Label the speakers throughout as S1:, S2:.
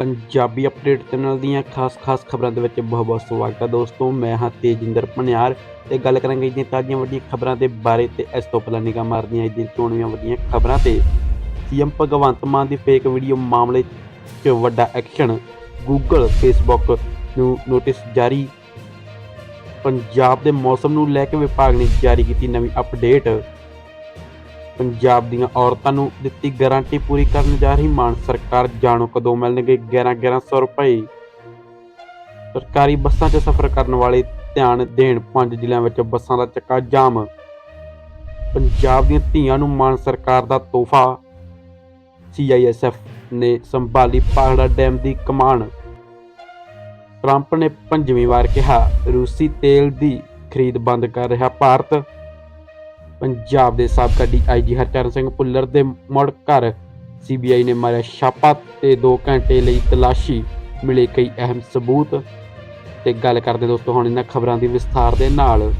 S1: Punjabi update channel ਦੀਆਂ ਖਾਸ-ਖਾਸ ਖਬਰਾਂ ਦੇ ਵਿੱਚ ਬਹੁਤ-ਬਹੁਤ ਸਵਾਗਤ ਹੈ ਦੋਸਤੋ, ਮੈਂ ਹਾਂ ਤੇਜਿੰਦਰ ਪਨਿਆਰ ਤੇ ਗੱਲ ਕਰਾਂਗੇ ਅੱਜ ਦੀਆਂ ਤਾਜ਼ੀਆਂ ਵੱਡੀਆਂ ਖਬਰਾਂ ਦੇ ਬਾਰੇ ਤੇ ਇਸ ਤੋਂ ਪਹਿਲਾਂ ਨਿਗਾਹ ਮਾਰਦੀਆਂ ਅੱਜ ਦੀਆਂ ਚੋਣਵੀਆਂ ਵੱਡੀਆਂ ਖਬਰਾਂ ਤੇ ਸੀਐਮ ਭਗਵੰਤ ਮਾਨ ਦੀ ਫੇਕ ਵੀਡੀਓ ਮਾਮਲੇ 'ਚ ਵੱਡਾ ਐਕਸ਼ਨ ਗੂਗਲ ਫੇਸਬੁੱਕ ਨੂੰ ਨੋਟਿਸ ਜਾਰੀ। ਪੰਜਾਬ ਦੇ ਮੌਸਮ ਨੂੰ ਲੈ ਕੇ ਵਿਭਾਗ ਨੇ ਜਾਰੀ ਕੀਤੀ ਨਵੀਂ ਅਪਡੇਟ ਪੰਜਾਬ ਦੀਆਂ ਔਰਤਾਂ ਨੂੰ ਦਿੱਤੀ ਗਾਰੰਟੀ ਪੂਰੀ ਕਰਨ ਜਾ ਰਹੀ ਮਾਨ ਸਰਕਾਰ। ਜਾਣੋ ਕਦੋਂ ਮਿਲਣਗੇ 11 1100 ਰੁਪਏ। ਸਰਕਾਰੀ ਬੱਸਾਂ 'ਚ ਸਫ਼ਰ ਕਰਨ ਵਾਲੇ ਧਿਆਨ ਦੇਣ ਪੰਜ ਜ਼ਿਲ੍ਹਿਆਂ ਵਿੱਚ ਬੱਸਾਂ ਦਾ ਚੱਕਾ ਜਾਮ। ਪੰਜਾਬ ਦੀਆਂ ਧੀਆਂ ਨੂੰ ਮਾਨ ਸਰਕਾਰ ਦਾ ਤੋਹਫਾ। ਸੀਆਈਐਸਐਫ ਨੇ ਸੰਭਾਲੀ ਪਾਹੜਾ ਡੈਮ ਦੀ ਕਮਾਨ। ਟਰੰਪ ਨੇ ਪੰਜਵੀਂ ਵਾਰ ਕਿਹਾ, ਰੂਸੀ ਤੇਲ ਦੀ ਖਰੀਦ ਬੰਦ ਕਰ ਰਿਹਾ ਭਾਰਤ। ਪੰਜਾਬ ਦੇ ਸਾਬਕਾ ਡੀਆਈਜੀ ਹਰਚਰਨ ਸਿੰਘ ਭੁੱਲਰ ਦੇ ਮੁੜ ਘਰ। ਸੀਬੀਆਈ ਨੇ ਮਾਰਿਆ ਛਾਪਾ ਤੇ 2 ਘੰਟੇ ਲਈ ਤਲਾਸ਼ੀ। ਮਿਲੇ ਕਈ ਅਹਿਮ ਸਬੂਤ। ਤੇ ਗੱਲ ਕਰਦੇ ਦੋਸਤੋ, ਹੁਣ ਇਹਨਾਂ ਖਬਰਾਂ ਦੀ ਵਿਸਥਾਰ ਦੇ ਨਾਲ।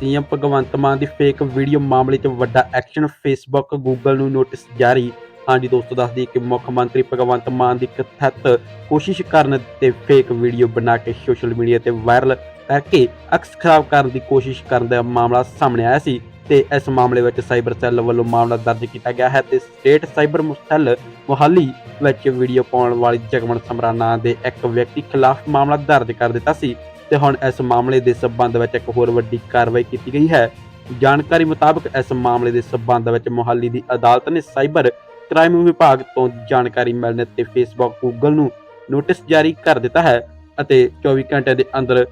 S1: ਸੀਐਮ ਭਗਵੰਤ ਮਾਨ ਦੀ ਫੇਕ ਵੀਡੀਓ ਮਾਮਲੇ 'ਚ ਵੱਡਾ ਐਕਸ਼ਨ ਫੇਸਬੁੱਕ ਗੂਗਲ ਨੂੰ ਨੋਟਿਸ ਜਾਰੀ। ਹਾਂਜੀ ਦੋਸਤੋ, ਦੱਸ ਦਈਏ ਕਿ ਮੁੱਖ ਮੰਤਰੀ ਭਗਵੰਤ ਮਾਨ ਦੀ ਕਥਿਤ ਕੋਸ਼ਿਸ਼ ਕਰਨ ਤੇ ਫੇਕ ਵੀਡੀਓ ਬਣਾ ਕੇ ਸੋਸ਼ਲ ਮੀਡੀਆ ਤੇ ਵਾਇਰਲ ਕਰਕੇ ਅਕਸ ਖਰਾਬ ਕਰਨ ਦੀ ਕੋਸ਼ਿਸ਼ ਕਰਨ ਦਾ ਮਾਮਲਾ ਸਾਹਮਣੇ ਆਇਆ ਸੀ। ਤੇ ਇਸ ਮਾਮਲੇ ਵਿੱਚ ਸਾਈਬਰ ਸੈੱਲ ਵੱਲੋਂ ਮਾਮਲਾ ਦਰਜ ਕੀਤਾ ਗਿਆ ਹੈ ਤੇ ਸਟੇਟ ਸਾਈਬਰ ਸੈੱਲ ਮੁਹਾਲੀ ਵਿੱਚ ਵੀਡੀਓ ਪਾਉਣ ਵਾਲੀ ਜਗਮਨ ਸਮਰਾ ਦੇ ਇੱਕ ਵਿਅਕਤੀ ਖਿਲਾਫ ਮਾਮਲਾ ਦਰਜ ਕਰ ਦਿੱਤਾ ਸੀ ਤੇ ਹੁਣ ਇਸ ਮਾਮਲੇ ਦੇ ਸਬੰਧ ਵਿੱਚ ਇੱਕ ਹੋਰ ਵੱਡੀ ਕਾਰਵਾਈ ਕੀਤੀ ਗਈ ਹੈ। ਜਾਣਕਾਰੀ ਮੁਤਾਬਕ ਇਸ ਮਾਮਲੇ ਦੇ ਸਬੰਧ ਵਿੱਚ ਮੁਹਾਲੀ ਦੀ ਅਦਾਲਤ ਨੇ ਸਾਈਬਰ ਕ੍ਰਾਈਮ ਵਿਭਾਗ ਤੋਂ ਜਾਣਕਾਰੀ ਮਿਲਣ ਤੇ ਫੇਸਬੁੱਕ ਗੂਗਲ ਨੂੰ ਨੋਟਿਸ ਜਾਰੀ ਕਰ ਦਿੱਤਾ ਹੈ ਅਤੇ 24 ਘੰਟੇ ਦੇ ਅੰਦਰ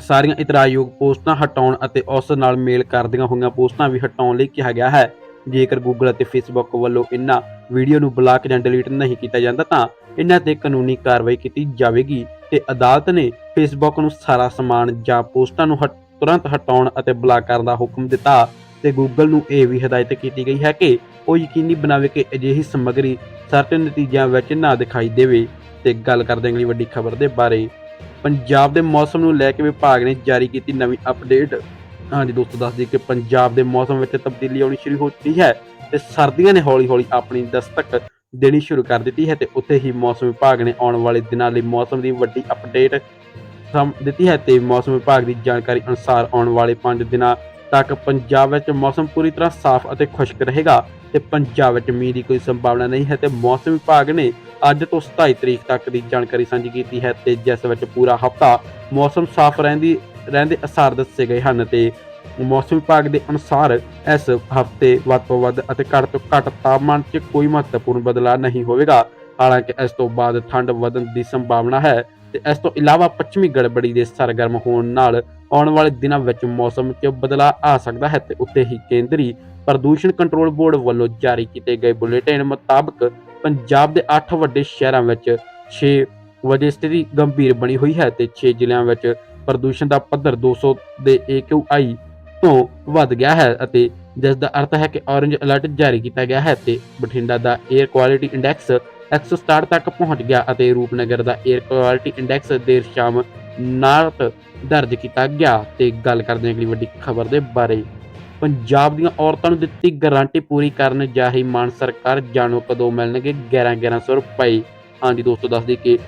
S1: ਸਾਰੀਆਂ ਇਤਰਾਜ਼ਯੋਗ ਪੋਸਟਾਂ ਹਟਾਉਣ ਅਤੇ ਉਸ ਨਾਲ ਮੇਲ ਕਰਦੀਆਂ ਹੋਈਆਂ ਪੋਸਟਾਂ ਵੀ ਹਟਾਉਣ ਲਈ ਕਿਹਾ ਗਿਆ ਹੈ। ਜੇਕਰ ਗੂਗਲ ਅਤੇ ਫੇਸਬੁੱਕ ਵੱਲੋਂ ਇਨ੍ਹਾਂ ਵੀਡੀਓ ਨੂੰ ਬਲਾਕ ਜਾਂ ਡਿਲੀਟ ਨਹੀਂ ਕੀਤਾ ਜਾਂਦਾ ਤਾਂ ਇਨ੍ਹਾਂ ਤੇ ਕਾਨੂੰਨੀ ਕਾਰਵਾਈ ਕੀਤੀ ਜਾਵੇਗੀ ਤੇ ਅਦਾਲਤ ਨੇ ਫੇਸਬੁੱਕ ਨੂੰ ਸਾਰਾ ਸਮਾਨ ਜਾਂ ਪੋਸਟਾਂ ਨੂੰ ਹਟ- ਤੁਰੰਤ ਹਟਾਉਣ ਅਤੇ ਬਲਾਕ ਕਰਨ ਦਾ ਹੁਕਮ ਦਿੱਤਾ ਤੇ ਗੂਗਲ ਨੂੰ ਇਹ ਵੀ ਹਦਾਇਤ ਕੀਤੀ ਗਈ ਹੈ ਕਿ ਉਹ ਯਕੀਨੀ ਬਣਾਵੇ ਕਿ ਅਜਿਹੀ ਸਮੱਗਰੀ ਸਰਟ ਨਤੀਜਿਆਂ ਵਿੱਚ ਨਾ ਦਿਖਾਈ ਦੇਵੇ। ਤੇ ਗੱਲ ਕਰਦੇ ਅਗਲੀ ਵੱਡੀ ਖਬਰ ਦੇ ਬਾਰੇ। ਪੰਜਾਬ ਦੇ ਮੌਸਮ ਨੂੰ ਲੈ ਕੇ ਵਿਭਾਗ ਨੇ ਜਾਰੀ ਕੀਤੀ ਨਵੀਂ ਅਪਡੇਟ। ਹਾਂਜੀ ਦੋਸਤੋ, ਦੱਸ ਦਈਏ ਕਿ ਪੰਜਾਬ ਦੇ ਮੌਸਮ ਵਿੱਚ ਤਬਦੀਲੀ ਆਉਣੀ ਸ਼ੁਰੂ ਹੋ ਚੁੱਕੀ ਹੈ ਤੇ ਸਰਦੀਆਂ ਨੇ ਹੌਲੀ-ਹੌਲੀ ਆਪਣੀ ਦਸਤਕ ਦੇਣੀ ਸ਼ੁਰੂ ਕਰ ਦਿੱਤੀ ਹੈ ਤੇ ਉੱਥੇ ਹੀ ਮੌਸਮ ਵਿਭਾਗ ਨੇ ਆਉਣ ਵਾਲੇ ਦਿਨਾਂ ਲਈ ਮੌਸਮ ਦੀ ਵੱਡੀ ਅਪਡੇਟ ਦਿੱਤੀ ਹੈ ਤੇ ਮੌਸਮ ਵਿਭਾਗ ਦੀ ਜਾਣਕਾਰੀ ਅਨੁਸਾਰ ਆਉਣ ਵਾਲੇ 5 ਦਿਨਾਂ ਤੱਕ ਪੰਜਾਬ ਵਿੱਚ ਮੌਸਮ ਪੂਰੀ ਤਰ੍ਹਾਂ ਸਾਫ਼ ਅਤੇ ਖੁਸ਼ਕ ਰਹੇਗਾ ਤੇ ਪੰਜਾਬ ਵਿੱਚ ਮੀਂਹ ਦੀ ਕੋਈ ਸੰਭਾਵਨਾ ਨਹੀਂ ਹੈ ਤੇ ਮੌਸਮ ਵਿਭਾਗ ਨੇ ਅੱਜ ਤੋਂ 27 ਤਰੀਕ ਤੱਕ ਦੀ ਜਾਣਕਾਰੀ ਸਾਂਝੀ ਕੀਤੀ ਹੈ ਤੇ ਜਿਸ ਵਿੱਚ ਪੂਰਾ ਹਫ਼ਤਾ ਮੌਸਮ ਸਾਫ਼ ਰਹਿੰਦੀ, ਰਹਿੰਦੇ ਅਸਾਰ ਦੱਸੇ ਗਏ ਹਨ ਤੇ ਮੌਸਮ ਵਿਭਾਗ ਦੇ ਅਨੁਸਾਰ ਇਸ ਹਫ਼ਤੇ ਵੱਧ ਤੋਂ ਵੱਧ ਅਤੇ ਘੱਟ ਤੋਂ ਘੱਟ ਤਾਪਮਾਨ 'ਚ ਕੋਈ ਮਹੱਤਵਪੂਰਨ ਬਦਲਾਅ ਨਹੀਂ ਹੋਵੇਗਾ। ਹਾਲਾਂਕਿ ਇਸ ਤੋਂ ਬਾਅਦ ਠੰਡ ਵਧਣ ਦੀ ਸੰਭਾਵਨਾ ਹੈ ਤੇ ਇਸ ਤੋਂ ਇਲਾਵਾ ਪੱਛਮੀ ਗੜਬੜੀ ਦੇ ਸਰਗਰਮ ਹੋਣ ਨਾਲ ਆਉਣ ਵਾਲੇ ਦਿਨਾਂ ਵਿੱਚ ਮੌਸਮ 'ਚ ਬਦਲਾਅ ਆ ਸਕਦਾ ਹੈ ਤੇ ਉੱਤੇ ਹੀ ਕੇਂਦਰੀ ਪ੍ਰਦੂਸ਼ਣ ਕੰਟਰੋਲ ਬੋਰਡ ਵੱਲੋਂ ਜਾਰੀ ਕੀਤੇ ਗਏ ਬੁਲੇਟਿਨ ਮੁਤਾਬਕ ਪੰਜਾਬ ਦੇ 8 ਵੱਡੇ ਸ਼ਹਿਰਾਂ ਵਿੱਚ 6 ਵਜੇ ਸਥਿਤੀ ਗੰਭੀਰ ਬਣੀ ਹੋਈ ਹੈ ਤੇ 6 ਜ਼ਿਲ੍ਹਿਆਂ ਵਿੱਚ ਪ੍ਰਦੂਸ਼ਣ ਦਾ ਪੱਧਰ 200 ਦੇ AQI ਤੋਂ ਵੱਧ ਗਿਆ ਹੈ ਅਤੇ ਜਿਸ ਦਾ ਅਰਥ ਹੈ ਕਿ ਔਰੇਂਜ ਅਲਰਟ ਜਾਰੀ ਕੀਤਾ ਗਿਆ ਹੈ ਤੇ ਬਠਿੰਡਾ ਦਾ 에ਅਰ ਕੁਆਲਿਟੀ ਇੰਡੈਕਸ 167 ਤੱਕ ਪਹੁੰਚ ਗਿਆ ਅਤੇ ਰੂਪਨਗਰ ਦਾ 에ਅਰ ਕੁਆਲਿਟੀ ਇੰਡੈਕਸ ਦੇਰ ਸ਼ਾਮ 59 ਦਰਜ ਕੀਤਾ ਗਿਆ। ਤੇ ਗੱਲ ਕਰਦੇ ਹਾਂ ਅਗਲੀ ਵੱਡੀ ਖਬਰ ਦੇ ਬਾਰੇ। ਪੰਜਾਬ ਦੀਆਂ ਔਰਤਾਂ ਨੂੰ ਦਿੱਤੀ ਗਾਰੰਟੀ ਪੂਰੀ ਕਰਨ ਜਾ ਰਹੀ ਮਾਨ ਸਰਕਾਰ ਜਾਣੋ ਕਦੋਂ ਮਿਲਣਗੇ 11 1100 ਰੁਪਏ। ਹਾਂਜੀ ਦੋਸਤੋ, ਦੱਸ ਦਈਏ ਕਿ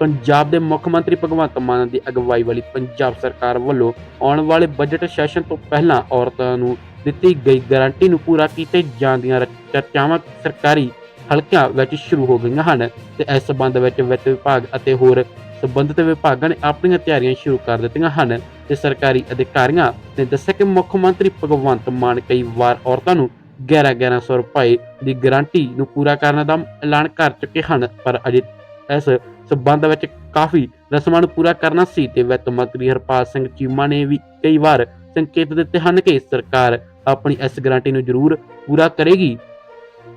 S1: ਪੰਜਾਬ ਦੇ ਮੁੱਖ ਮੰਤਰੀ ਭਗਵੰਤ ਮਾਨ ਦੀ ਅਗਵਾਈ ਵਾਲੀ ਪੰਜਾਬ ਸਰਕਾਰ ਵੱਲੋਂ ਆਉਣ ਵਾਲੇ ਬਜਟ ਸੈਸ਼ਨ ਤੋਂ ਪਹਿਲਾਂ ਔਰਤਾਂ ਨੂੰ ਦਿੱਤੀ ਗਈ ਗਾਰੰਟੀ ਨੂੰ ਪੂਰਾ ਕੀਤੇ ਜਾਣ ਦੀਆਂ ਚਰਚਾਵਾਂ ਸਰਕਾਰੀ ਹਲਕਿਆਂ ਵਿੱਚ ਸ਼ੁਰੂ ਹੋ ਗਈਆਂ ਹਨ ਤੇ ਇਸ ਸੰਬੰਧ ਵਿੱਚ ਵਿੱਤ ਵਿਭਾਗ ਅਤੇ ਹੋਰ ਸੰਬੰਧਿਤ ਵਿਭਾਗਾਂ ਨੇ ਆਪਣੀਆਂ ਤਿਆਰੀਆਂ ਸ਼ੁਰੂ ਕਰ ਦਿੱਤੀਆਂ ਹਨ ਤੇ ਸਰਕਾਰੀ ਅਧਿਕਾਰੀਆਂ ਨੇ ਦੱਸਿਆ ਕਿ ਮੁੱਖ ਮੰਤਰੀ ਭਗਵੰਤ ਮਾਨ ਕਈ ਵਾਰ ਔਰਤਾਂ ਨੂੰ 11 1100 ਰੁਪਏ ਦੀ ਗਾਰੰਟੀ ਨੂੰ ਪੂਰਾ ਕਰਨ ਦਾ ਐਲਾਨ ਕਰ ਚੁੱਕੇ ਹਨ, ਪਰ ਅਜੇ ਇਸ ਸਬੰਧ ਵਿੱਚ ਕਾਫੀ ਰਸਮਾਂ ਨੂੰ ਪੂਰਾ ਕਰਨਾ ਸੀ ਤੇ ਵਿੱਤ ਮੰਤਰੀ ਹਰਪਾਲ ਸਿੰਘ ਚੀਮਾ ਨੇ ਵੀ ਕਈ ਵਾਰ ਸੰਕੇਤ ਦਿੱਤੇ ਹਨ ਕਿ ਸਰਕਾਰ ਆਪਣੀ ਇਸ ਗਾਰੰਟੀ ਨੂੰ ਜ਼ਰੂਰ ਪੂਰਾ ਕਰੇਗੀ।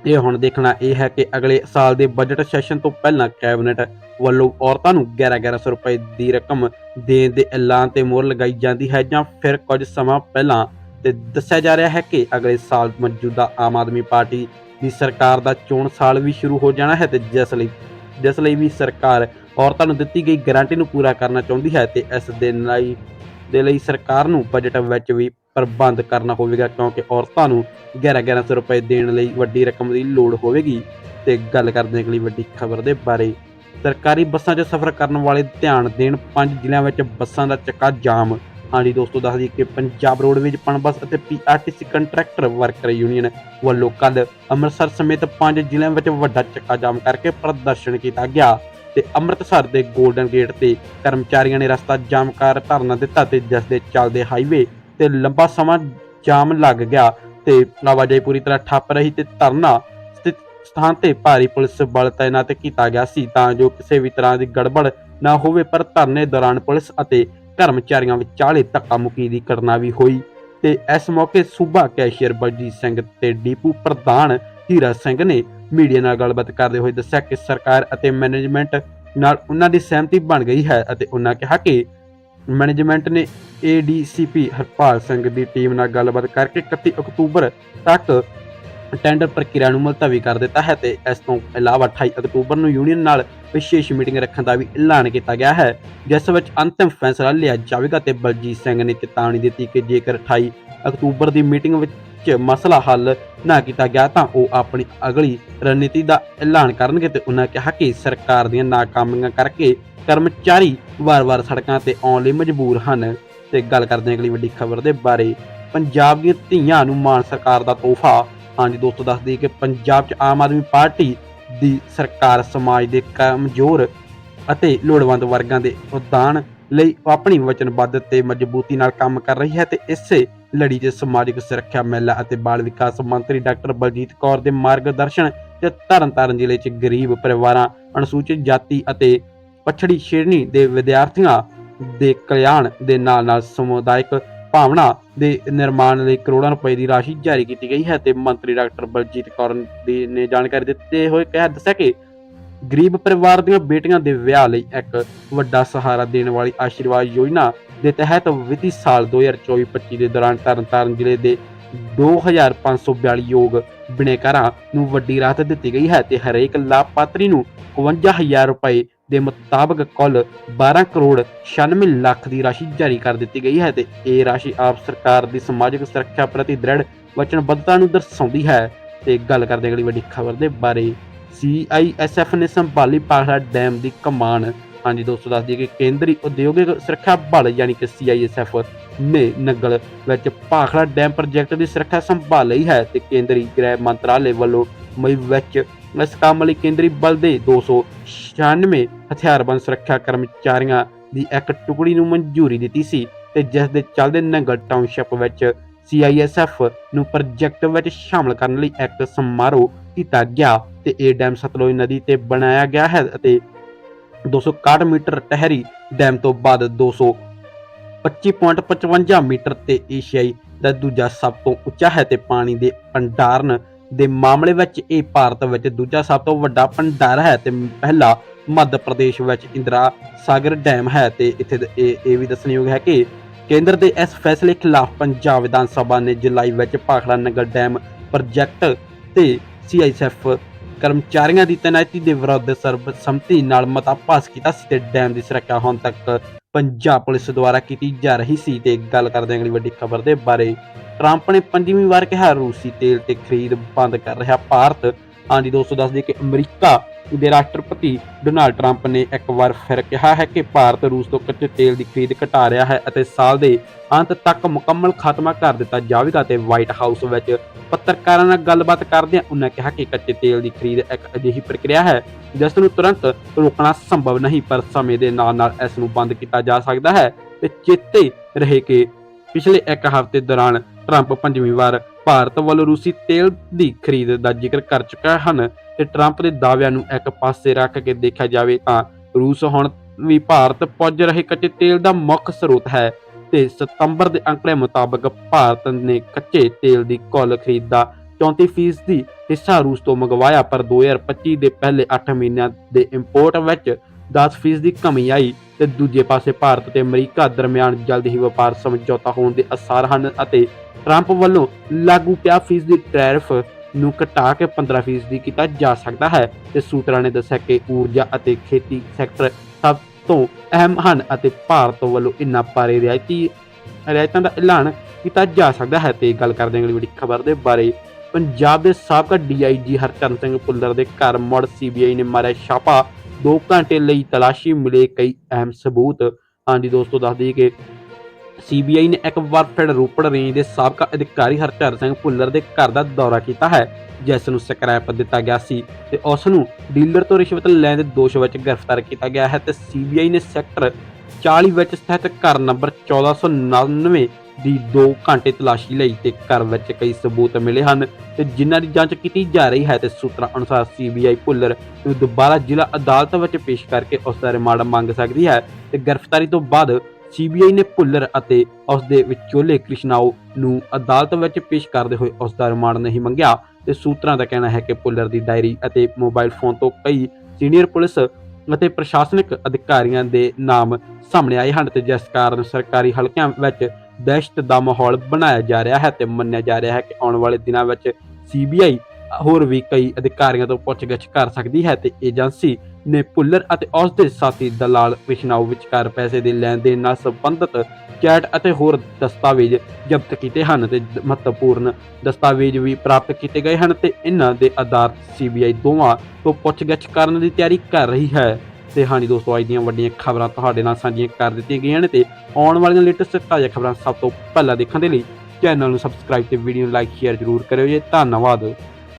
S1: ਇਹ ਹੁਣ ਦੇਖਣਾ ਇਹ ਹੈ ਕਿ ਅਗਲੇ ਸਾਲ ਦੇ ਬਜਟ ਸੈਸ਼ਨ ਤੋਂ ਪਹਿਲਾਂ ਕੈਬਨਿਟ ਵੱਲੋਂ ਔਰਤਾਂ ਨੂੰ 11-1100 ਰੁਪਏ ਦੀ ਰਕਮ ਦੇਣ ਦੇ ਐਲਾਨ ਤੇ ਮੋਹਰ ਲਗਾਈ ਜਾਂਦੀ ਹੈ ਜਾਂ ਫਿਰ ਕੁਝ ਸਮਾਂ ਪਹਿਲਾਂ ਤੇ ਦੱਸਿਆ ਜਾ ਰਿਹਾ ਹੈ ਕਿ ਅਗਲੇ ਸਾਲ ਮੌਜੂਦਾ ਆਮ ਆਦਮੀ ਪਾਰਟੀ ਦੀ ਸਰਕਾਰ ਦਾ ਚੋਣ ਸਾਲ ਵੀ ਸ਼ੁਰੂ ਹੋ ਜਾਣਾ ਹੈ ਤੇ ਜਿਸ ਲਈ ਜਿਸ ਲਈ ਵੀ ਸਰਕਾਰ ਔਰਤਾਂ ਨੂੰ ਦਿੱਤੀ ਗਈ ਗਾਰੰਟੀ ਨੂੰ ਪੂਰਾ ਕਰਨਾ ਚਾਹੁੰਦੀ ਹੈ ਤੇ ਇਸ ਦੇ ਲਈ ਦੇ ਲਈ ਸਰਕਾਰ ਨੂੰ ਬਜਟ ਵਿੱਚ ਵੀ ਪ੍ਰਬੰਧ ਕਰਨਾ ਹੋਵੇਗਾ ਕਿਉਂਕਿ ਔਰਤਾਂ ਨੂੰ 11-1100 ਰੁਪਏ ਦੇਣ ਲਈ ਵੱਡੀ ਰਕਮ ਦੀ ਲੋੜ ਹੋਵੇਗੀ ਤੇ ਗੱਲ ਕਰਦੇ ਹਾਂ ਅਗਲੀ ਵੱਡੀ ਖਬਰ ਦੇ ਬਾਰੇ। ਸਰਕਾਰੀ ਬੱਸਾਂ 'ਚ ਸਫ਼ਰ ਕਰਨ ਵਾਲੇ ਧਿਆਨ ਦੇਣ ਪੰਜ ਜ਼ਿਲ੍ਹਿਆਂ ਵਿੱਚ ਬੱਸਾਂ ਦਾ ਚੱਕਾ ਜਾਮ। ਹਾਂਜੀ ਦੋਸਤੋ, ਦੱਸ ਦਈਏ ਕਿ ਪੰਜਾਬ ਰੋਡਵੇਜ਼ ਪਣਬਸ ਅਤੇ ਪੀਆਰਟੀਸੀ ਕੰਟਰੈਕਟਰ ਵਰਕਰ ਯੂਨੀਅਨ ਵੱਲੋਂ ਕੱਲ੍ਹ ਅੰਮ੍ਰਿਤਸਰ ਸਮੇਤ ਪੰਜ ਜ਼ਿਲ੍ਹਿਆਂ ਵਿੱਚ ਵੱਡਾ ਚੱਕਾ ਜਾਮ ਕਰਕੇ ਪ੍ਰਦਰਸ਼ਨ ਕੀਤਾ ਗਿਆ ਤੇ ਅੰਮ੍ਰਿਤਸਰ ਦੇ 골ਡਨ ਗੇਟ ਤੇ ਕਰਮਚਾਰੀਆਂ ਨੇ ਰਸਤਾ ਜਾਮ ਕਰ ਧਰਨਾ ਦਿੱਤਾ ਤੇ ਜਿਸ ਦੇ ਚੱਲਦੇ ਹਾਈਵੇ ਤੇ ਲੰਬਾ ਸਮਾਂ ਜਾਮ ਲੱਗ ਗਿਆ। ਤੇ ਆਵਾਜਾਈ ਪੂਰੀ ਤਰ੍ਹਾਂ ਠੱਪ ਰਹੀ ਤੇ ਧਰਨਾ ਸਥਿਤ ਸਥਾਨ ਤੇ ਭਾਰੀ ਪੁਲਿਸ ਬਲ ਤਾਇਨਾਤ ਕੀਤਾ ਗਿਆ ਸੀ, ਤਾਂ ਜੋ ਕਿਸੇ ਵੀ ਤਰ੍ਹਾਂ ਦੀ ਗੜਬੜ ਨਾ ਹੋਵੇ, ਪਰ ਧਰਨੇ ਦੌਰਾਨ ਪੁਲਿਸ ਅਤੇ ਕਰਮਚਾਰੀਆਂ ਵਿਚਾਲੇ ਧੱਕਾ ਦੀ ਘਟਨਾ ਵੀ ਹੋਈ ਤੇ ਇਸ ਮੌਕੇ ਸੂਬਾ ਕੈਸ਼ੀਅਰ ਬਲਜੀਤ ਸਿੰਘ ਤੇ ਡੀਪੂ ਪ੍ਰਧਾਨ ਹੀਰਾ ਸਿੰਘ ਨੇ ਮੀਡੀਆ ਨਾਲ ਗੱਲਬਾਤ ਕਰਦੇ ਹੋਏ ਦੱਸਿਆ ਕਿ ਸਰਕਾਰ ਅਤੇ ਮੈਨੇਜਮੈਂਟ ਨਾਲ ਉਹਨਾਂ ਦੀ ਸਹਿਮਤੀ ਬਣ ਗਈ ਹੈ ਅਤੇ ਉਹਨਾਂ ਕਿਹਾ ਕਿ ਮੈਨੇਜਮੈਂਟ ਨੇ ਏਡੀਸੀਪੀ ਹਰਪਾਲ ਸਿੰਘ ਦੀ ਟੀਮ ਨਾਲ ਗੱਲਬਾਤ ਕਰਕੇ 31 ਅਕਤੂਬਰ ਤੱਕ ਟੈਂਡਰ ਪ੍ਰਕਿਰਿਆ ਨੂੰ ਮੁਲਤਵੀ ਕਰ ਦਿੱਤਾ ਹੈ ਤੇ ਇਸ ਤੋਂ ਇਲਾਵਾ 28 ਅਕਤੂਬਰ ਨੂੰ ਯੂਨੀਅਨ ਨਾਲ ਵਿਸ਼ੇਸ਼ ਮੀਟਿੰਗ ਰੱਖਣ ਦਾ ਵੀ ਐਲਾਨ ਕੀਤਾ ਗਿਆ ਹੈ, ਜਿਸ ਵਿੱਚ ਅੰਤਿਮ ਫੈਸਲਾ ਲਿਆ ਜਾਵੇਗਾ ਤੇ ਬਲਜੀਤ ਸਿੰਘ ਨੇ ਚੇਤਾਵਨੀ ਦਿੱਤੀ ਕਿ ਜੇਕਰ 28 ਅਕਤੂਬਰ ਦੀ ਮੀਟਿੰਗ ਵਿੱਚ ਮਸਲਾ ਹੱਲ ਨਾ ਕੀਤਾ ਗਿਆ, ਤਾਂ ਉਹ ਆਪਣੀ ਅਗਲੀ ਰਣਨੀਤੀ ਦਾ ਐਲਾਨ ਕਰਨਗੇ ਤੇ ਉਹਨਾਂ ਕਿਹਾ ਕਿ ਸਰਕਾਰ ਦੀਆਂ ਨਾਕਾਮੀਆਂ ਕਰਕੇ ਕਰਮਚਾਰੀ ਵਾਰ-ਵਾਰ ਸੜਕਾਂ ਤੇ ਆਉਣ ਲਈ ਮਜਬੂਰ ਹਨ। ਤੇ ਗੱਲ ਕਰਦੇ ਹਾਂ ਅਗਲੀ ਵੱਡੀ ਖਬਰ ਦੇ ਬਾਰੇ। ਪੰਜਾਬ ਦੀਆਂ ਧੀਆਂ ਨੂੰ ਮਾਨ ਸਰਕਾਰ ਦਾ ਤੋਹਫਾ। ਹਾਂਜੀ, ਦੋਸਤੋ, ਦੱਸ ਦਈਏ ਕਿ ਪੰਜਾਬ 'ਚ ਆਮ ਆਦਮੀ ਪਾਰਟੀ ਦੀ ਸਰਕਾਰ ਸਮਾਜ ਦੇ ਕਮਜ਼ੋਰ ਅਤੇ ਲੋੜਵੰਦ ਵਰਗਾਂ ਦੇ ਉਦਾਨ ਲਈ ਆਪਣੀ ਵਚਨਬੱਧ ਤੇ ਮਜ਼ਬੂਤੀ ਨਾਲ ਕੰਮ ਕਰ ਰਹੀ ਹੈ ਤੇ ਇਸੇ ਲੜੀ 'ਚ ਸਮਾਜਿਕ ਸੁਰੱਖਿਆ ਮਹਿਲਾ ਅਤੇ ਬਾਲ ਵਿਕਾਸ ਮੰਤਰੀ ਡਾਕਟਰ ਬਲਜੀਤ ਕੌਰ ਦੇ ਮਾਰਗਦਰਸ਼ਨ 'ਚ ਤਰਨਤਾਰਨ ਜ਼ਿਲ੍ਹੇ 'ਚ ਗਰੀਬ ਪਰਿਵਾਰਾਂ ਅਨੁਸੂਚਿਤ ਜਾਤੀ ਅਤੇ ਪਛੜੀ ਸ਼੍ਰੇਣੀ ਦੇ ਵਿਦਿਆਰਥੀਆਂ ਦੇ ਕਲਿਆਣ ਦੇ ਨਾਲ ਨਾਲ ਸਮੁਦਾਇਕ ਭਾਵਨਾ ਦੇ ਨਿਰਮਾਣ ਲਈ ਕਰੋੜਾਂ ਰੁਪਏ ਦੀ ਰਾਸ਼ੀ ਜਾਰੀ ਕੀਤੀ ਗਈ ਹੈ ਤੇ ਮੰਤਰੀ ਡਾਕਟਰ ਬਲਜੀਤ ਕੌਰ ਦੀ ਨੇ ਜਾਣਕਾਰੀ ਦਿੱਤੇ ਹੋਏ ਕਿਹਾ ਦੱਸਿਆ ਕਿ ਗਰੀਬ ਪਰਿਵਾਰ ਦੀਆਂ ਬੇਟੀਆਂ ਦੇ ਵਿਆਹ ਲਈ ਇੱਕ ਵੱਡਾ ਸਹਾਰਾ ਦੇਣ ਵਾਲੀ ਆਸ਼ੀਰਵਾਦ ਯੋਜਨਾ ਦੇ ਤਹਿਤ ਵਿੱਤੀ ਸਾਲ 2024-25 ਦੇ ਦੌਰਾਨ ਤਰਨਤਾਰਨ ਜ਼ਿਲ੍ਹੇ ਦੇ 2542 ਯੋਗ ਬਿਨੇਕਾਰਾਂ ਨੂੰ ਵੱਡੀ ਰਾਹਤ ਦਿੱਤੀ ਗਈ ਹੈ ਤੇ ਹਰੇਕ ਲਾਭਪਾਤਰੀ ਨੂੰ 51000 ਰੁਪਏ ਦੇ ਮੁਤਾਬਕ ਕੁੱਲ 12 ਕਰੋੜ 96 ਲੱਖ ਦੀ ਰਾਸ਼ੀ ਜਾਰੀ ਕਰ ਦਿੱਤੀ ਗਈ ਹੈ ਤੇ ਇਹ ਰਾਸ਼ੀ ਆਪ ਸਰਕਾਰ ਦੀ ਸਮਾਜਿਕ ਸੁਰੱਖਿਆ ਪ੍ਰਤੀ ਦ੍ਰਿੜ ਵਚਨਬੱਧਤਾ ਨੂੰ ਦਰਸਾਉਂਦੀ ਹੈ। ਤੇ ਗੱਲ ਕਰਦੇ ਅਗਲੀ ਵੱਡੀ ਖਬਰ ਦੇ ਬਾਰੇ। ਸੀਆਈਐਸਐਫ ਨੇ ਸੰਭਾਲੀ ਪਾਖੜਾ ਡੈਮ ਦੀ ਕਮਾਨ ਹਾਂਜੀ ਦੋਸਤੋ, ਦੱਸ ਦਈਏ ਕਿ ਕੇਂਦਰੀ ਉਦਯੋਗਿਕ ਸੁਰੱਖਿਆ ਬਲ ਯਾਨੀ ਕਿ ਸੀਆਈਐਸਐਫ ਨੇ ਨੰਗਲ ਵਿੱਚ ਭਾਖੜਾ ਡੈਮ ਪ੍ਰੋਜੈਕਟ ਦੀ ਸੁਰੱਖਿਆ ਸੰਭਾਲ ਲਈ ਹੈ ਤੇ ਕੇਂਦਰੀ ਗ੍ਰਹਿ ਮੰਤਰਾਲੇ ਵੱਲੋਂ ਮਈ ਵਿੱਚ ਇਸ ਕੰਮ ਲਈ ਕੇਂਦਰੀ ਬਲ ਦੇ 296 ਹਥਿਆਰਬੰਦ ਸੁਰੱਖਿਆ ਕਰਮਚਾਰੀਆਂ ਦੀ ਇੱਕ ਟੁਕੜੀ ਨੂੰ ਮਨਜ਼ੂਰੀ ਦਿੱਤੀ ਸੀ ਤੇ ਜਿਸ ਦੇ ਚੱਲਦੇ ਨੰਗਲ ਟਾਊਨਸ਼ਿਪ ਵਿੱਚ ਸੀਆਈਐਸਐਫ ਨੂੰ ਪ੍ਰੋਜੈਕਟ ਵਿੱਚ ਸ਼ਾਮਲ ਕਰਨ ਲਈ ਇੱਕ ਸਮਾਰੋਹ ਕੀਤਾ ਗਿਆ ਤੇ ਇਹ ਡੈਮ ਸਤਲੁਜ ਨਦੀ ਤੇ ਬਣਾਇਆ ਗਿਆ ਹੈ ਅਤੇ 261 ਮੀਟਰ ਟਹਿਰੀ ਡੈਮ ਤੋਂ ਬਾਅਦ 225.55 ਮੀਟਰ ਤੇ ਏਸ਼ੀਆਈ ਦਾ ਦੂਜਾ ਸਭ ਤੋਂ ਉੱਚਾ ਹੈ ਤੇ ਪਾਣੀ ਦੇ ਭੰਡਾਰਨ ਦੇ ਮਾਮਲੇ ਵਿੱਚ ਇਹ ਭਾਰਤ ਵਿੱਚ ਦੂਜਾ ਸਭ ਤੋਂ ਵੱਡਾ ਭੰਡਾਰ ਹੈ ਤੇ ਪਹਿਲਾ ਮੱਧ ਪ੍ਰਦੇਸ਼ ਵਿੱਚ ਇੰਦਰਾ ਸਾਗਰ ਡੈਮ ਹੈ ਤੇ ਇੱਥੇ ਇਹ ਇਹ ਵੀ ਦੱਸਣਯੋਗ ਹੈ ਕਿ ਕੇਂਦਰ ਦੇ ਇਸ ਫੈਸਲੇ ਖਿਲਾਫ ਪੰਜਾਬ ਵਿਧਾਨ ਸਭਾ ਨੇ ਜੁਲਾਈ ਵਿੱਚ ਭਾਖੜਾ ਨਗਰ ਡੈਮ ਪ੍ਰੋਜੈਕਟ ਤੇ ਸੀਆਈਐਸਐਫ ਕਰਮਚਾਰੀਆਂ ਦੀ ਤੈਨਾਤੀ ਦੇ ਵਿਰੁੱਧ ਸਰਬਸੰਮਤੀ ਨਾਲ ਮਤਾ ਪਾਸ ਕੀਤਾ ਸੀ ਤੇ ਡੈਮ ਦੀ ਸੁਰੱਖਿਆ ਹੁਣ ਤੱਕ ਪੰਜਾਬ ਪੁਲਿਸ ਦੁਆਰਾ ਕੀਤੀ ਜਾ ਰਹੀ ਸੀ ਤੇ ਗੱਲ ਕਰਦੇ ਹਾਂ ਅਗਲੀ ਵੱਡੀ ਖਬਰ ਦੇ ਬਾਰੇ। ਟਰੰਪ ਨੇ ਪੰਜਵੀਂ ਵਾਰ ਕਿਹਾ ਰੂਸੀ ਤੇਲ ਤੇ ਖਰੀਦ ਬੰਦ ਕਰ ਰਿਹਾ ਭਾਰਤ। ਹਾਂਜੀ ਦੋਸਤੋ ਦੱਸ ਕਿ ਅਮਰੀਕਾ ਦੇ ਰਾਸ਼ਟਰਪਤੀ ਡੋਨਾਲਡ ਟਰੰਪ ਨੇ ਇੱਕ ਵਾਰ ਫਿਰ ਕਿਹਾ ਹੈ ਕਿ ਭਾਰਤ ਰੂਸ ਤੋਂ ਕੱਚੇ ਤੇਲ ਦੀ ਖਰੀਦ ਘਟਾ ਰਿਹਾ ਹੈ ਅਤੇ ਸਾਲ ਦੇ ਅੰਤ ਤੱਕ ਮੁਕੰਮਲ ਖਾਤਮਾ ਕਰ ਦਿੱਤਾ ਜਾਵੇਗਾ ਤੇ ਵਾਈਟ ਹਾਊਸ ਵਿੱਚ ਪੱਤਰਕਾਰਾਂ ਨਾਲ ਗੱਲਬਾਤ ਕਰਦਿਆਂ ਉਹਨਾਂ ਕਿਹਾ ਕਿ ਕੱਚੇ ਤੇਲ ਦੀ ਖਰੀਦ ਇੱਕ ਅਜਿਹੀ ਪ੍ਰਕਿਰਿਆ ਹੈ ਜਿਸ ਨੂੰ ਤੁਰੰਤ ਰੋਕਣਾ ਸੰਭਵ ਨਹੀਂ, ਪਰ ਸਮੇਂ ਦੇ ਨਾਲ ਨਾਲ ਇਸ ਨੂੰ ਬੰਦ ਕੀਤਾ ਜਾ ਸਕਦਾ ਹੈ ਤੇ ਚੇਤੇ ਰਹੇ ਕਿ ਪਿਛਲੇ ਇੱਕ ਹਫ਼ਤੇ ਦੌਰਾਨ ਟਰੰਪ ਪੰਜਵੀਂ ਵਾਰ ਭਾਰਤ ਵੱਲੋਂ ਰੂਸੀ ਤੇਲ ਦੀ ਖਰੀਦ ਦਾ ਜ਼ਿਕਰ ਕਰ ਚੁੱਕਾ ਹਨ। ਤੇ ਟਰੰਪ ਦੇ ਦਾਅਵਿਆਂ ਨੂੰ ਇੱਕ ਪਾਸੇ ਰੱਖ ਕੇ ਦੇਖਿਆ ਜਾਵੇ ਤਾਂ ਰੂਸ ਹੁਣ ਵੀ ਭਾਰਤ ਪੁੱਜ ਰਹੇ ਕੱਚੇ ਤੇਲ ਦਾ ਮੁੱਖ ਸਰੋਤ ਹੈ ਤੇ ਸਤੰਬਰ ਦੇ ਅੰਕੜੇ ਮੁਤਾਬਕ ਭਾਰਤ ਨੇ ਕੱਚੇ ਤੇਲ ਦੀ ਕੁੱਲ ਖਰੀਦ ਦਾ 34% ਦੀ ਹਿੱਸਾ ਰੂਸ ਤੋਂ ਮੰਗਵਾਇਆ, ਪਰ 2025 ਦੇ ਪਹਿਲੇ 8 ਮਹੀਨਿਆਂ ਦੇ ਇੰਪੋਰਟ ਵਿੱਚ 10% ਦੀ ਕਮੀ ਆਈ ਤੇ ਦੂਜੇ ਪਾਸੇ ਭਾਰਤ ਤੇ ਅਮਰੀਕਾ ਦਰਮਿਆਨ ਜਲਦ ਹੀ ਵਪਾਰ ਸਮਝੌਤਾ ਹੋਣ ਦੇ ਅਸਾਰ ਹਨ ਅਤੇ ਟਰੰਪ ਵੱਲੋਂ ਲਾਗੂ ਪਿਆ ਫੀਸਦੀ ਟੈਰਿਫ ਨੂੰ ਘਟਾ ਕੇ 15% ਦੀ ਕੀਤਾ ਜਾ ਸਕਦਾ ਹੈ ਤੇ ਸੂਤਰਾਂ ਨੇ ਦੱਸਿਆ ਕਿ ਊਰਜਾ ਅਤੇ ਖੇਤੀ ਸੈਕਟਰ ਸਭ ਤੋਂ ਅਹਿਮ ਹਨ ਅਤੇ ਭਾਰਤ ਵੱਲੋਂ ਇਨ੍ਹਾਂ ਭਾਰੇ ਰਿਆਇਤੀ ਰਿਆਇਤਾਂ ਦਾ ਐਲਾਨ ਕੀਤਾ ਜਾ ਸਕਦਾ ਹੈ ਤੇ ਗੱਲ ਕਰਦੇ ਹਾਂ ਅਗਲੀ ਵੱਡੀ ਖਬਰ ਦੇ ਬਾਰੇ। ਪੰਜਾਬ ਦੇ ਸਾਬਕਾ ਡੀਆਈਜੀ ਹਰਚਰਨ ਸਿੰਘ ਭੁੱਲਰ ਦੇ ਘਰ ਮੁੜ ਸੀਬੀਆਈ ਨੇ ਮਾਰਿਆ ਛਾਪਾ। 2 ਘੰਟੇ ਲਈ ਤਲਾਸ਼ੀ ਮਿਲੇ ਕਈ ਅਹਿਮ ਸਬੂਤ। ਹਾਂਜੀ ਦੋਸਤੋ, ਦੱਸ ਦਈਏ ਕਿ ਸੀਬੀਆਈ ਨੇ ਇੱਕ ਵਾਰ ਫਿਰ ਰੋਪੜ ਰੇਂਜ ਦੇ ਸਾਬਕਾ ਅਧਿਕਾਰੀ ਹਰਚਰਨ ਸਿੰਘ ਭੁੱਲਰ ਦੇ ਘਰ ਦਾ ਦੌਰਾ ਕੀਤਾ ਹੈ, ਜਿਸ ਨੂੰ ਸਕ੍ਰੈਪ ਦਿੱਤਾ ਗਿਆ ਸੀ ਤੇ ਉਸ ਨੂੰ ਡੀਲਰ ਤੋਂ ਰਿਸ਼ਵਤ ਲੈਣ ਦੇ ਦੋਸ਼ ਵਿੱਚ ਗ੍ਰਿਫਤਾਰ ਕੀਤਾ ਗਿਆ ਹੈ ਤੇ ਸੀਬੀਆਈ ਨੇ ਸੈਕਟਰ 40 ਵਿੱਚ ਸਥਿਤ ਘਰ ਨੰਬਰ 1499 ਦੀ 2 ਘੰਟੇ ਤਲਾਸ਼ੀ ਲਈ ਤੇ ਘਰ ਵਿੱਚ ਕਈ ਸਬੂਤ ਮਿਲੇ ਹਨ ਤੇ ਜਿਨ੍ਹਾਂ ਦੀ ਜਾਂਚ ਕੀਤੀ ਜਾ ਰਹੀ ਹੈ ਤੇ ਸੂਤਰਾਂ ਅਨੁਸਾਰ ਸੀਬੀਆਈ ਭੁੱਲਰ ਨੂੰ ਦੁਬਾਰਾ ਜ਼ਿਲ੍ਹਾ ਅਦਾਲਤ ਵਿੱਚ ਪੇਸ਼ ਕਰਕੇ ਉਸ ਦਾ ਰਿਮਾਂਡ ਮੰਗ ਸਕਦੀ ਹੈ ਤੇ ਗ੍ਰਿਫਤਾਰੀ ਤੋਂ ਬਾਅਦ ਸੀਬੀਆਈ ਨੇ ਭੁੱਲਰ ਅਤੇ ਉਸ ਦੇ ਵਿਚੋਲੇ ਕ੍ਰਿਸ਼ਨਾਓ ਨੂੰ ਅਦਾਲਤ ਵਿੱਚ ਪੇਸ਼ ਕਰਦੇ ਹੋਏ ਉਸ ਦਾ ਰਿਮਾਂਡ ਨਹੀਂ ਮੰਗਿਆ ਤੇ ਸੂਤਰਾਂ ਦਾ ਕਹਿਣਾ ਹੈ ਕਿ ਭੁੱਲਰ ਦੀ ਡਾਇਰੀ ਅਤੇ ਮੋਬਾਈਲ ਫੋਨ ਤੋਂ ਕਈ ਸੀਨੀਅਰ ਪੁਲਿਸ ਅਤੇ ਪ੍ਰਸ਼ਾਸਨਿਕ ਅਧਿਕਾਰੀਆਂ ਦੇ ਨਾਮ ਸਾਹਮਣੇ ਆਏ ਹਨ ਤੇ ਜਿਸ ਕਾਰਨ ਸਰਕਾਰੀ ਹਲਕਿਆਂ ਵਿੱਚ ਦਹਿਸ਼ਤ ਦਾ ਮਾਹੌਲ ਬਣਾਇਆ ਜਾ ਰਿਹਾ ਹੈ ਤੇ ਮੰਨਿਆ ਜਾ ਰਿਹਾ ਹੈ ਕਿ ਆਉਣ ਵਾਲੇ ਦਿਨਾਂ ਵਿੱਚ ਸੀਬੀਆਈ ਹੋਰ ਵੀ ਕਈ ਅਧਿਕਾਰੀਆਂ ਤੋਂ ਪੁੱਛਗਿੱਛ ਕਰ ਸਕਦੀ ਹੈ ਤੇ ਏਜੰਸੀ ਨੇ ਭੁੱਲਰ ਅਤੇ ਉਸ ਦੇ ਸਾਥੀ ਦਲਾਲ ਕ੍ਰਿਸ਼ਨਾਓ ਵਿਚਕਾਰ ਪੈਸੇ ਦੇ ਲੈਣ ਦੇਣ ਨਾਲ ਸੰਬੰਧਿਤ ਚੈਟ ਅਤੇ ਹੋਰ ਦਸਤਾਵੇਜ਼ ਜ਼ਬਤ ਕੀਤੇ ਹਨ ਤੇ ਮਹੱਤਵਪੂਰਨ ਦਸਤਾਵੇਜ਼ ਵੀ ਪ੍ਰਾਪਤ ਕੀਤੇ ਗਏ ਹਨ ਤੇ ਇਹਨਾਂ ਦੇ ਆਧਾਰ ਸੀਬੀਆਈ ਦੋਵਾਂ ਤੋਂ ਪੁੱਛਗਿੱਛ ਕਰਨ ਦੀ ਤਿਆਰੀ ਕਰ ਰਹੀ ਹੈ। ਤੇ ਹਾਂਜੀ ਦੋਸਤੋ, ਅੱਜ ਦੀਆਂ ਵੱਡੀਆਂ ਖਬਰਾਂ ਤੁਹਾਡੇ ਨਾਲ ਸਾਂਝੀਆਂ ਕਰ ਦਿੱਤੀਆਂ ਗਈਆਂ ਨੇ ਤੇ ਆਉਣ ਵਾਲੀਆਂ ਲੇਟੈਸਟ ਤਾਜ਼ਾ ਖਬਰਾਂ ਸਭ ਤੋਂ ਪਹਿਲਾਂ ਦੇਖਣ ਦੇ ਲਈ ਚੈਨਲ ਨੂੰ ਸਬਸਕ੍ਰਾਈਬ ਤੇ ਵੀਡੀਓ ਨੂੰ ਲਾਈਕ, ਸ਼ੇਅਰ ਜ਼ਰੂਰ ਕਰਿਓ ਜੀ। ਧੰਨਵਾਦ।